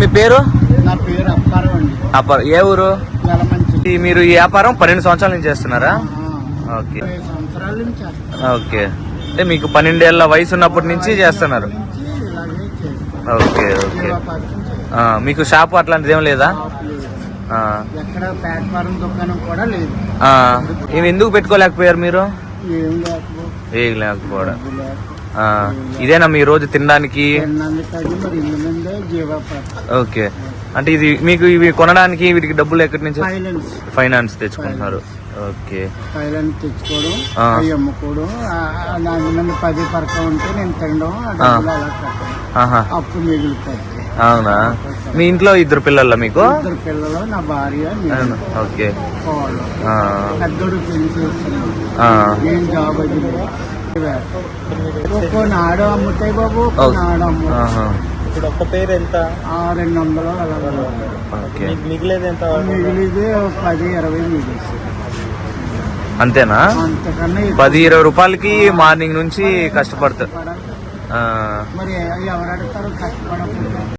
మీ పేరు? అప్పారం ఏ ఊరు? మీరు ఈ వ్యాపారం పన్నెండు సంవత్సరాల నుంచి చేస్తున్నారా? ఓకే. ఓకే. అంటే మీకు పన్నెండేళ్ళ వయసు ఉన్నప్పటి నుంచి చేస్తున్నారు? Okay okay. మీకు షాప్ అట్లాంటిది ఏం లేదా. ఇవి ఎందుకు పెట్టుకోలేకపోయారు మీరు? ఏం లేకపోవడం. ఇదేనా మీ రోజు తినడానికి? ఓకే. అంటే ఇది మీకు ఇవి కొనడానికి వీటికి డబ్బులు ఎక్కడి నుంచి? ఫైనాన్స్ తెచ్చుకుంటున్నారు. ఓకే. ఫైనాన్స్ తెచ్చుకోవడం అమ్ముకోవడం దాని పది పరక ఉంటే నేను తినడం అప్పు అవునా? మీ ఇంట్లో ఇద్దరు పిల్లల మీకు? ఇద్దరు పిల్లలు నా భార్య ఓకే. కోళ్ళు ఆ, పెద్దోడు పెళ్ళి చేస్తున్నాడు. ఆ. నేను జాబ్ అది? ఒక్కో నాడు అమ్ముతాయి బాబు అమ్ము ఆహా. ఇప్పుడు ఒక్క పేరు ఎంత? ఆ రెండు వందలు అలా మిగిలేదు ఎంత మిగిలిది పది ఇరవై మిగిలి అంతేనా? పది ఇరవై రూపాయలకి మార్నింగ్ నుంచి కష్టపడతారు మరి ఎవరు అడతారు కష్టపడకుండా